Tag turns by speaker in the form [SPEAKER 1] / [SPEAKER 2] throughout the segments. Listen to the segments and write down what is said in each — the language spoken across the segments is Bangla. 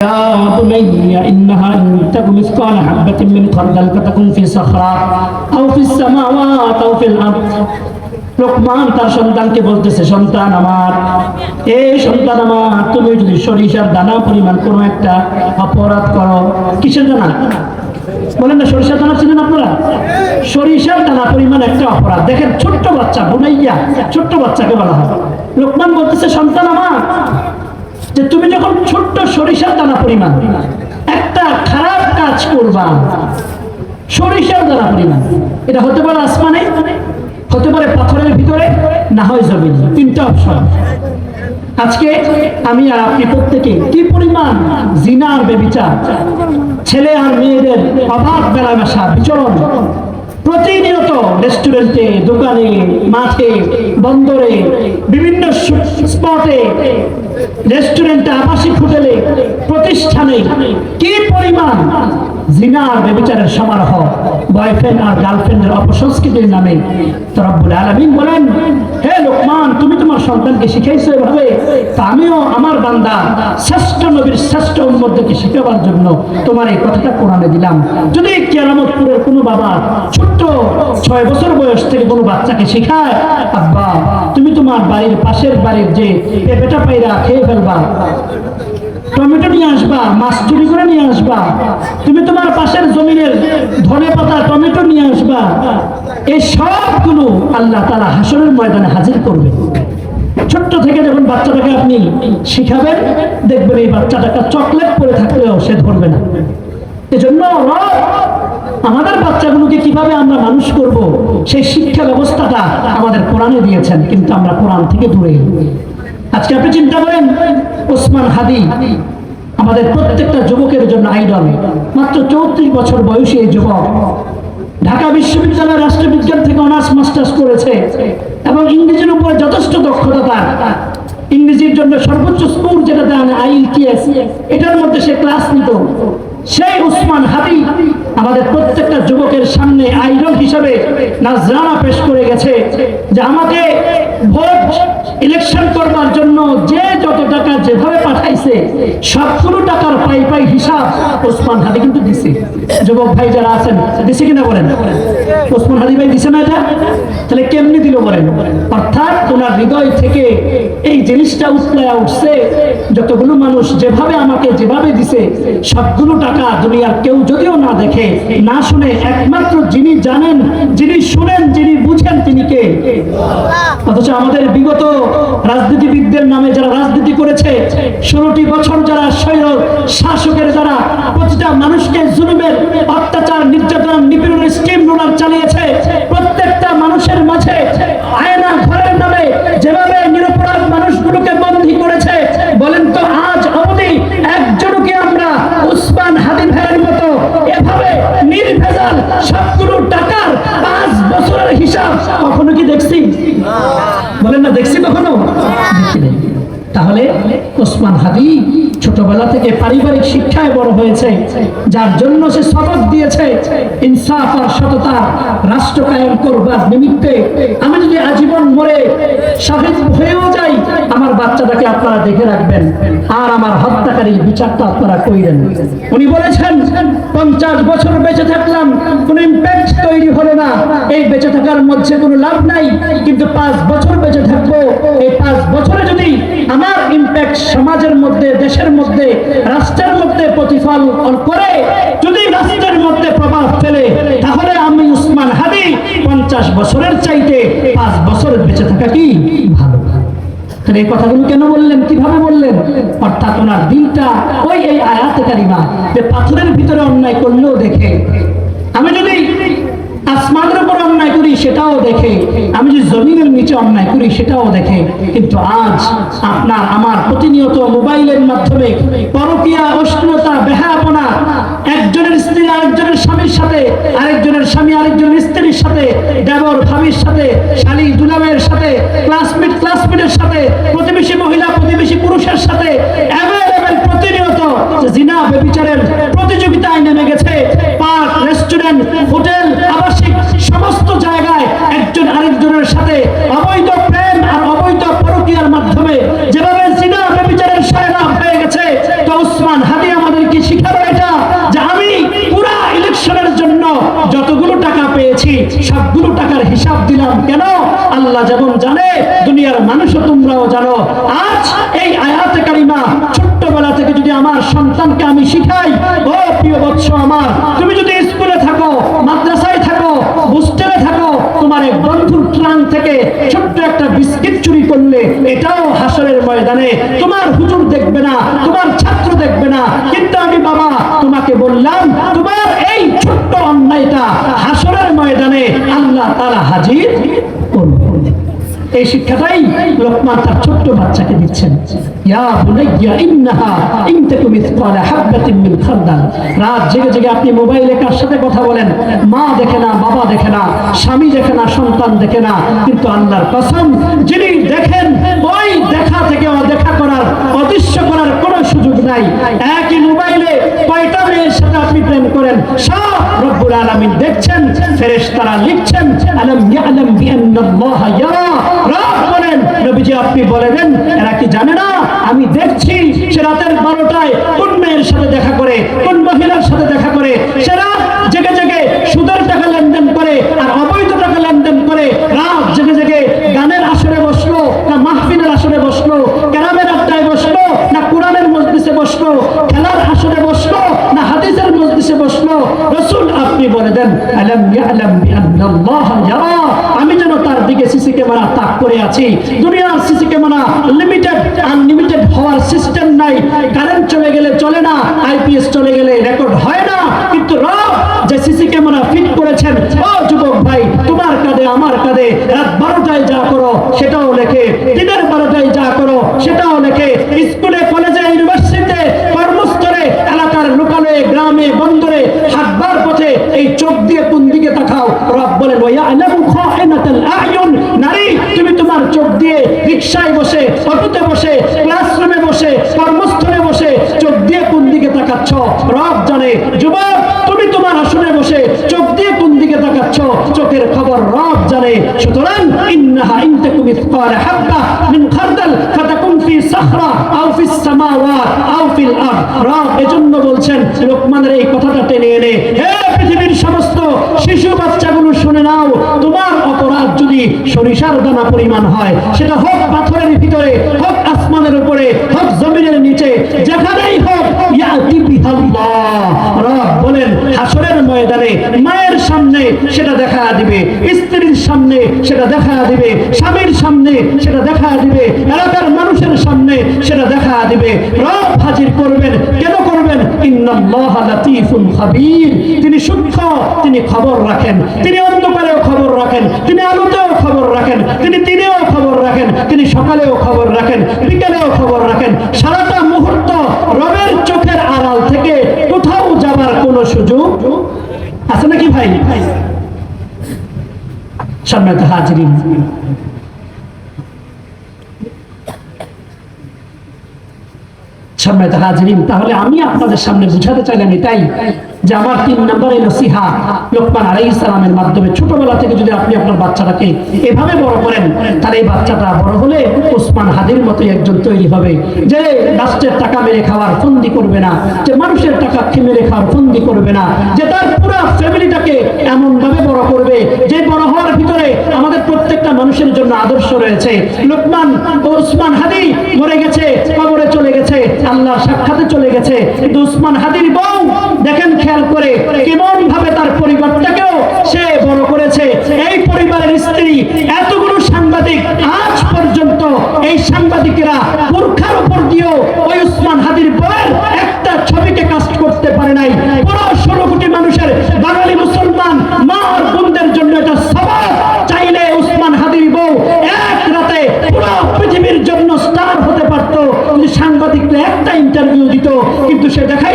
[SPEAKER 1] يا بني إنها إن تك مثقال حبة من خردل فتكن في صخرة أو في السماوات أو في الأرض লোকমান তার সন্তানকে বলতেছে সন্তান আমার এই সন্তান আমার তুমি যদি সরিষার দানা পরিমাণ কোনো একটা অপরাধ করো কিসের দানা বলেন না সরিষার দানা ছিলেন আপনারা সরিষার দানা পরিমাণ একটা অপরাধ দেখেন ছোট্ট বাচ্চা বুনাইয়া ছোট্ট বাচ্চাকে বলা হয় লোকমান বলতেছে সন্তান আমার যে তুমি যখন ছোট্ট সরিষার দানা পরিমাণ, একটা খারাপ কাজ করবা, সরিষার দানা পরিমাণ। এটা হতে পারে আসমানে, হতে পারে পাথরের ভিতরে, না হয় জমিন। তিনটা অপশন আজকে আমি আর আপনি প্রত্যেকে কি পরিমাণ জিনার বেবিচার, ছেলে আর মেয়েদের অভাব, মেলামেশা, বিচরণ প্রতিনিয়ত রেস্টুরেন্টে, দোকানে, মাঠে, বন্দরে, বিভিন্ন স্পটে রেস্টুরেন্টে আবাসিক হোটেলে প্রতিষ্ঠানে কি পরিমাণ জিনার বেবিচারের সমারোহ? বয়ফ্রেন্ড আর গার্লফ্রেন্ডের অপসংস্কৃতির নামে তরব্বুল আলমিন বলেন, হে লোকমান, তুমি তোমার সন্তানকে শিখাইছো এভাবে আমিও আমার বান্দা, শ্রেষ্ঠ নবীর শ্রেষ্ঠ উন্মতকে শিখাবার জন্য তোমার এই কথাটা কোরআনে দিলাম। যদি কেরামতপুরের কোনো বাবা ছোট্ট ছয় বছর বয়স থেকে কোনো বাচ্চাকে শেখায়, আব্বা, তুমি তোমার বাড়ির পাশের বাড়ির যে পেঁপেটা পাইরা খেয়ে ফেলবা, টমেটো নিয়ে আসবা, মাছ চুরি করে নিয়ে আসবা, তুমি তোমার পাশের জমিনের ধনে পাতা টমেটো নিয়ে আসবা এই সবগুলো আল্লাহ তারা হাসরের ময়দানে হাজির করবে ছোট্ট থেকে যখন বাচ্চাটাকে আপনি শিখাবেন, দেখবেন এই চকলেট পরে থাকলেও সে ধরবে না। এজন্য আমাদের বাচ্চাগুলোকে কীভাবে আমরা মানুষ করব, সেই শিক্ষা ব্যবস্থাটা আমাদের কোরআনে দিয়েছেন, কিন্তু আমরা কোরআন থেকে দূরে। আজকে আপনি চিন্তা করেন, ওসমান হাদি আমাদের প্রত্যেকটা যুবকের জন্য আইডল। মাত্র চৌত্রিশ বছর বয়সী এই যুবক ঢাকা বিশ্ববিদ্যালয়ের রাষ্ট্রবিজ্ঞান থেকে অনার্স, মাস্টার্স করেছে এবং ইংরেজির উপরে যথেষ্ট দক্ষতা তার। ইংরেজির জন্য সর্বোচ্চ স্কোর যেটা দেন আইএলটিএস এটার মধ্যে সে ক্লাস নিত। সেই উসমান হাদি আমাদের প্রত্যেকটা যুবকের সামনে আইডল হিসাবে নাজরানা পেশ করে গেছে যে আমাকে ভোট ইলেকশন করবার জন্য যে যত টাকা যেভাবে পাঠাইছে সবগুলো টাকার পাই পাই হিসাব ওসমান হাদি কিন্তু দিছে। যুবক ভাই যারা আছেন, দিছে কিনা বলেন? ওসমান হাদি ভাই দিছে না এটা? তাহলে কেমনি দিল বলেন? অর্থাৎ ওনার হৃদয় থেকে এই জিনিসটা উৎলায় উঠছে, যতগুলো মানুষ যেভাবে আমাকে যেভাবে দিছে, সবগুলো টাকা দুনিয়ার কেউ যদিও না দেখে না শুনে একমাত্র যিনি জানেন, যিনি শুনেন, যিনি বুঝেন তিনি কে? অথচ আমাদের বিগত রাজনীতিবিদদের নামে যারা রাজনীতি করেছে, ষোলোটি বছর যারা স্বৈর শাসকের যারা প্রতিটা মানুষকে জুলুমের অত্যাচার, নির্যাতন, নিপীড়নের স্কিম রোলার চালিয়েছে ওসমান হাদি ছোটবেলা থেকে পারিবারিক শিক্ষায় বড় হয়েছে, যার জন্য সে শপথ দিয়েছে, ইনসাফ আর সততা রাষ্ট্র কায়েম করবার নিমিত্তে আমি যদি আজীবন মরে, শহীদ হয়েও যাই, আমার বাচ্চাটাকে আপনারা দেখে রাখবেন। আর আমার হত্যাকারীর বিচারটা আপনারা কইরেন। উনি বলেছেন, পঞ্চাশ বছর বেঁচে থাকলাম, কোনো ইম্প্যাক্ট তৈরি হলো না। এই বেঁচে থাকার মধ্যে কোনো লাভ নাই, কিন্তু পাঁচ বছর বেঁচে থাকব, এই পাঁচ বছরে যদি আমার ইম্প্যাক্ট সমাজের মধ্যে দেশের মধ্যে রাষ্ট্রের প্রতিফল করে যদি রাষ্ট্রের মধ্যে প্রভাব ফেলে, তাহলে আমি উসমান হাদি পঞ্চাশ বছরের চাইতে পাঁচ বছর বেঁচে থাকা কি ভালো? এই কথাগুলো কেন বললেন? কীভাবে বললেন? অর্থাৎ ওনার দিনটা ওই এই আয়াতে কারিমা যে পাথরের ভিতরে অন্যায় করলেও দেখে আমি যদি আসমানের উপর অন্যায় করি সেটাও দেখে, আমি যদি জমিনের নিচে অন্যায় করি সেটাও দেখে। কিন্তু আজ আপনার, আমার প্রতিনিয়ত মোবাইলের মাধ্যমে পরকিয়া, অশ্লীলতা বেহাপনা একজনের স্ত্রী আরেকজনের স্বামীর সাথে, আরেকজনের স্বামী আরেকজনের স্ত্রীর সাথে, দেবর ভাবির সাথে, শালী দুলামের সাথে ক্লাসমেট ক্লাসমেটের সাথে, প্রতিবেশী মহিলা, প্রতিবেশী পুরুষের সাথে প্রতিনিয়ত জিনা বেবিচারের প্রতিযোগিতায় নেমে গেছে। পার্ক রেস্টুরেন্ট সন্তানকে আমি শিখাই। ও প্রিয় বৎস আমার, তুমি যদি স্কুলে থাকো, মাদ্রাসায় থাকো, হোস্টেলে থাকো, তোমার এক বন্ধুর ট্রান থেকে ছোট্ট একটা বিস্কিট চুরি করলে এটাও হাসরের ময়দানে। তোমার হুজুর দেখবে না, তোমার ছাত্র দেখবে না। কিন্তু আমি বাবা, তোমাকে বললাম, তোমার এই ছোট্ট অন্যায়টা হাসরের ময়দানে আল্লাহ তারা হাজির করবে এই শিক্ষাটাই লোকমান তার ছোট্ট বাচ্চাকে দিচ্ছেন। ইয়া বুনাইয়া ইন্নাহা ইন তাকু মিসকালা মিন খারদাল রাত জেগে জেগে আপনি মোবাইলে কার সাথে কথা বলেন? মা দেখে না, বাবা দেখে না, স্বামী দেখে না, সন্তান দেখে না। কিন্তু আল্লাহর কসম, যিনি দেখেন, ওই দেখা থেকে অদেখা করার, অদৃশ্য করার সুযোগ নাই। একই মোবাইলে কয়টা মেয়ের সাথে আপনি প্রেম করেন। সব রব্বুল আলামিন দেখছেন, ফেরেশতারা লিখছেন, আলম ইয়ালাম বলেন, নবীজি আপনি বলে দেন, এরা কি জানে না? আমি দেখছি সে রাতের বারোটায় কোন মেয়ের সাথে দেখা করে, কোন মহিলার সাথে দেখা করে, সে রাত জেগে জেগে সুদের টাকা লেনদেন করে আর অবৈধ টাকা লেনদেন করে রাত জেগে জেগে গানের আসরে বসল না মাহফিলের আসরে বসল ক্যারামের আড্ডায় বসল না কোরআনের মজলিসে বসল খেলার আসরে বসল না হাদিসের মজলিসে বসল বলে দেন আমি যেন তার দিকে সিসি ক্যামেরা তাক করে আছি। দুনিয়ার সিসি ক্যামেরা লিমিটেড আনলিমিটেড হওয়ার সিস্টেম নাই। কারেন্ট চলে গেলে চলে না আইপিএস চলে গেলে রেকর্ড হয় না। কিন্তু রব যে সিসি ক্যামেরা ফিট করেছেন, ও যুবক ভাই, তোমার কাঁধে, আমার কাঁধে রাত বারোটায় যা করো, সেটাও লেখে, দিনের বারোটায় যা করো, সেটাও লেখে, স্কুলে, কলেজে ইউনিভার্সিটিতে কর্মস্থলে এলাকার লোকালয়ে গ্রামে বন্দরে হাটবার পথে এই চোখ দিয়ে কোন দিকে তাকাও রব বলেন ওয়া ইয়ালামু খাইনাতাল আয়ুন নারী, তুমি তোমার চোখ দিয়ে রিকশায় বসে, অটোতে বসে ক্লাসরুমে বসে, কর্মস্থলে বসে, চোখ দিয়ে কোন দিকে তাকাচ্ছ? রব জানে। যুবক, তুমি তোমার আসনে বসে, চোখ দিয়ে কোন দিকে তাকাচ্ছ? চোখের খবর রব জানে। সুতরাং, ইন্নাহা ইনতাকুম মিসকাল হাব্বা মিন খারদাল ফাতাকুম ফি সাখরা আও ফিস সামাওয়াত আও ফিল আরদ। রব এজন্য বলছেন, লোকমানের এই কথাটা টেনে এনে, হে পৃথিবীর সমস্ত শিশু বাচ্চাগুলো শুনে নাও তোমার অপরাধ যদি সরিষার দানা পরিমাণ হয়। সেটা হোক পাথরের ভিতরে, হোক আসমানের উপরে, হোক জমিনের নিচে, যেখানেই হোক ময়দানে মায়ের সামনে সেটা দেখা দিবে, স্ত্রীর সামনে সেটা দেখা দিবে, স্বামীর সামনে সেটা দেখা দিবে মানুষের সামনে সেটা দেখা দিবে। রব করবেন, কেন লাতীফুন খাবীর। তিনি সূক্ষ্ম, তিনি খবর রাখেন। তিনি অন্ধকারেও খবর রাখেন, তিনি আলোতেও খবর রাখেন, তিনি দিনেও খবর রাখেন, তিনি সকালেও খবর রাখেন, বিকেলেও খবর রাখেন। সারাটা মুহূর্ত রবের চোখের আড়াল থেকে কোথাও যাবার কোনো সুযোগ আছে নাকি ভাই? সম্মানিত হাজিরিন। সম্মানিত হাজরিন তাহলে আমি আপনাদের সামনে বুঝাতে চাইলাম এটাই যে আমার তিন নম্বরে নসিহা। লোকমান আলাইহিস সালামের মাধ্যমে ছোটবেলা থেকে যদি আপনি আপনার বাচ্চাটাকে এভাবে বড় করেন এই বাচ্চাটা বড় হলে হাদির মতো একজন তৈরি হবে। যে রাষ্ট্রের টাকা মেরে খাওয়ার ফন্দি করবে না, যে মানুষের টাকা মেরে খাওয়ার ফন্দি করবে না, যে তার পুরো ফ্যামিলিটাকে এমন ভাবে বড় করবে, যে বড় হওয়ার ভিতরে আমাদের প্রত্যেকটা মানুষের জন্য আদর্শ রয়েছে। লোকমান ও ওসমান হাদি মরে গেছে, কবরে চলে গেছে, আল্লাহ সাক্ষাতে চলে গেছে। কিন্তু উসমান হাদির বউ, দেখেন খেয়াল করে কেমন ভাবে তার পরিবারটাকেও সে বড় করেছে। এই পরিবারের স্ত্রী, এতগুলো সাংবাদিক, আজ পর্যন্ত এই সাংবাদিকেরা মূর্খার উপর দিয়েও ওই উসমান হাদির একটা ছবিকে কাস্ট করতে পারে নাই। পুরো ষোলো কোটি মানুষের বাঙালি মুসলমান মা আর বোনদের জন্য এটা সবাব চাইলে উসমান হাদির বউ এক রাতে পুরো পৃথিবীর জন্য স্টার হতে পারত। সাংবাদিকরা একটা ইন্টারভিউ দিত, কিন্তু সে দেখাইছে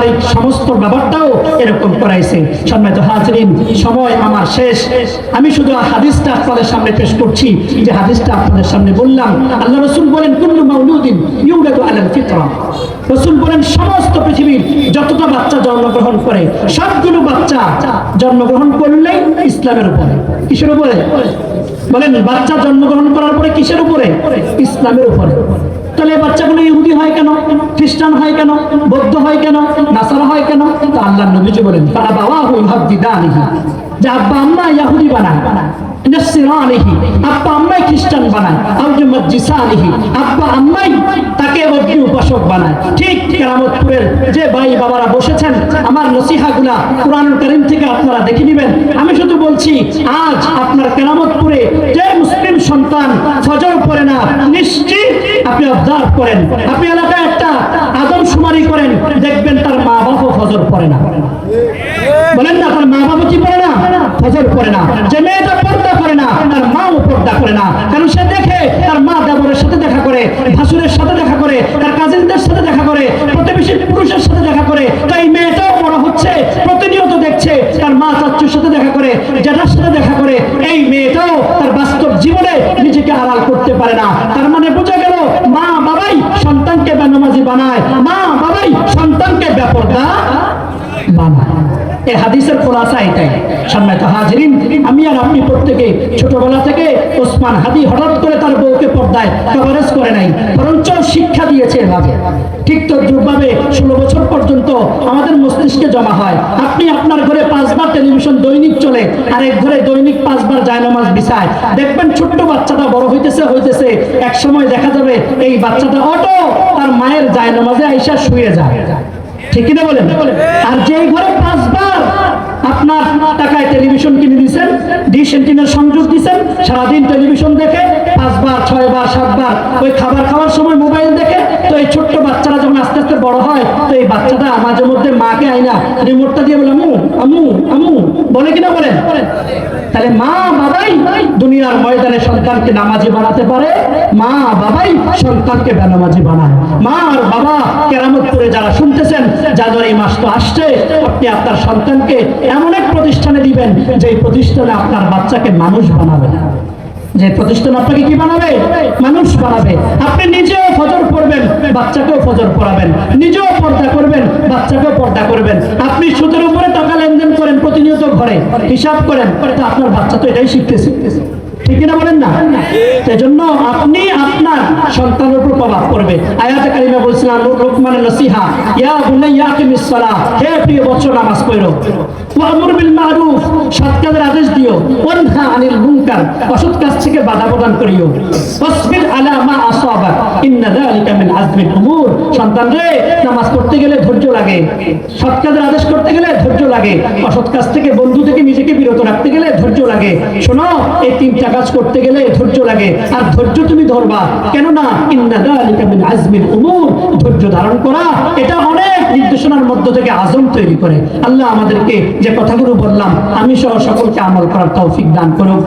[SPEAKER 1] তার পারিবারিক সমস্ত ব্যাপারটাও এরকম করাইছে। সম্মানিত হাজরিন, সময় আমার শেষ। আমি শুধু হাদিসটা আপনাদের সামনে পেশ করছি, যে হাদিসটা আপনাদের সামনে বললাম, আল্লাহ রসুল বলেন, কুল্লু মাউলুদিন ইউলাদু আলাল ফিতরা। রসুল বলেন, সমস্ত পৃথিবীর যতটা বাচ্চা জন্মগ্রহণ করে, সবগুলো বাচ্চা জন্মগ্রহণ করলেই ইসলামের উপরে। কিসের উপরে? বলেন, বাচ্চা জন্মগ্রহণ করার পরে কিসের উপরে? ইসলামের উপরে। তাহলে বাচ্চাগুলো ইহুদি হয় কেন? খ্রিস্টান হয় কেন? বৌদ্ধ হয় কেন? নাসারা হয় কেন? তো আল্লাহ নবীজি বলেন তারা বাবা হুই হাব্বিদানিহি যে আব্বা আম্মা ইয়াহুদি বানায় আব্বা আম্মাই খ্রিস্টান বানায় আব্বা আম্মাই তাকে অগ্নি উপাসক বানায়। ঠিক কেরামতপুরের যে ভাই বাবারা বসেছেন, আমার নসিহাগুলা কোরআনুল কারীম থেকে আপনারা দেখে নেবেন। আমি শুধু বলছি, আজ আপনার কেরামতপুরে যে মুসলিম সন্তান ফজর পড়ে না, নিশ্চিত আপনি অবজার্ভ করেন। আপনি এলাকায় একটা আদম শুমারি করেন, দেখবেন তার মা বাবাও ফজর পড়ে না। বলেন না, তার মা বাবা কি পড়ে না? ফজর পড়ে না। যে মেয়েটা পর্দা করে না, তার মাও পর্দা করে না। কারণ সে দেখে তার মা দেবরের সাথে দেখা করে, ভাসুরের সাথে দেখা করে, তার কাজিনদের সাথে দেখা করে প্রতিবেশী পুরুষের সাথে দেখা করে। তাই মেয়েটাও বড় হচ্ছে, প্রতিনিয়ত দেখছে, তার মা চাচ্চুর সাথে দেখা করে জ্যাঠার সাথে দেখা করে এই মেয়েটাও তার বাস্তব জীবনে নিজেকে আড়াল করতে পারে না। তার মানে বুঝে গেল মা বাবাই সন্তানকে বেনমাজি বানায়। মা বাবাই সন্তানকে ব্যাপারটা এই হাদিসের খোলাসা এটাই। সম্মানিত হাজিরিন, আমি আর আপনি প্রত্যেকে ছোটবেলা থেকে ওসমান হাদি হঠাৎ করে তার বউকে পর্দায় কভারেজ করে নাই, বরঞ্চ শিক্ষা দিয়েছে এভাবে ঠিক তো দুর্ভাবে ষোলো বছর পর্যন্ত আমাদের মস্তিষ্কে জমা হয়। আপনি আপনার ঘরে পাঁচবার টেলিভিশন দৈনিক চলে, আর এক ঘরে দৈনিক পাঁচবার জায়নামাজ বিছায়। দেখবেন ছোট্ট বাচ্চাটা বড় হইতেছে হইতেছে, এক সময় দেখা যাবে এই বাচ্চাটা অটো, তার মায়ের জায়নামাজে আইসা শুয়ে যায়। ঠিক কিনা বলেন? আর যেই ঘরে পাঁচবার আপনার টাকায় টেলিভিশন কিনে দিচ্ছেন ডিশ এন্টিনার সংযোগ দিচ্ছেন সারাদিন টেলিভিশন দেখে পাঁচবার, ছয়বার, সাতবার, ওই খাবার খাওয়ার সময় মোবাইল দেখে তো এই ছোট্ট বাচ্চারা যখন আস্তে আস্তে বড় হয়, তো এই বাচ্চাটা মাঝে মধ্যে মাকে আইনা রিমোটটা দিয়ে বলে, আমু আমু আমু। বলে কিনা বলেন তাহলে মা, বাবাই দুনিয়ার ময়দানে সন্তানকে নামাজি বানাতে পারে, মা, বাবাই সন্তানকে বেনামাজি বানায়। মা আর বাবা কেরামত করে যারা শুনতেছেন, যাদের এই মাস তো আসছে, আপনি আপনার সন্তানকে এমন এক প্রতিষ্ঠানে দিবেন, যে প্রতিষ্ঠানে আপনার বাচ্চাকে মানুষ বানাবে। যে প্রতিষ্ঠান আপনাকে কি বানাবে? মানুষ বানাবে। আপনি নিজেও ফজর পড়বেন, বাচ্চাকেও ফজর পড়াবেন। নিজেও পর্দা করবেন, বাচ্চাকেও পর্দা করবেন। আপনি সুতের উপরে টাকা লেনদেন করেন প্রতিনিয়ত ঘরে, হিসাব করেন তো আপনার বাচ্চা তো এটাই শিখতে শিখতেছে। আদেশ দিও। আনিল কাজ থেকে বাধা প্রদান করিও। সন্তান রে, নামাজ গেলে ধৈর্য লাগে। আদেশ করতে গেলে ধৈর্য লাগে। অসৎ থেকে বন্ধু থেকে নিজেকে বিরত রাখতে গেলে ধৈর্য লাগে। শোনো, এই তিনটা কাজ করতে গেলে ধৈর্য লাগে। আর ধৈর্য তুমি ধরবা। কেননা মিন আজমিল উমুর। ধৈর্য ধারণ করা, এটা অনেক নির্দেশনার মধ্য থেকে আজম তৈরি করে। আল্লাহ আমাদেরকে যে কথাগুলো বললাম, আমি সহ সকলকে আমল করার তৌফিক দান করুক।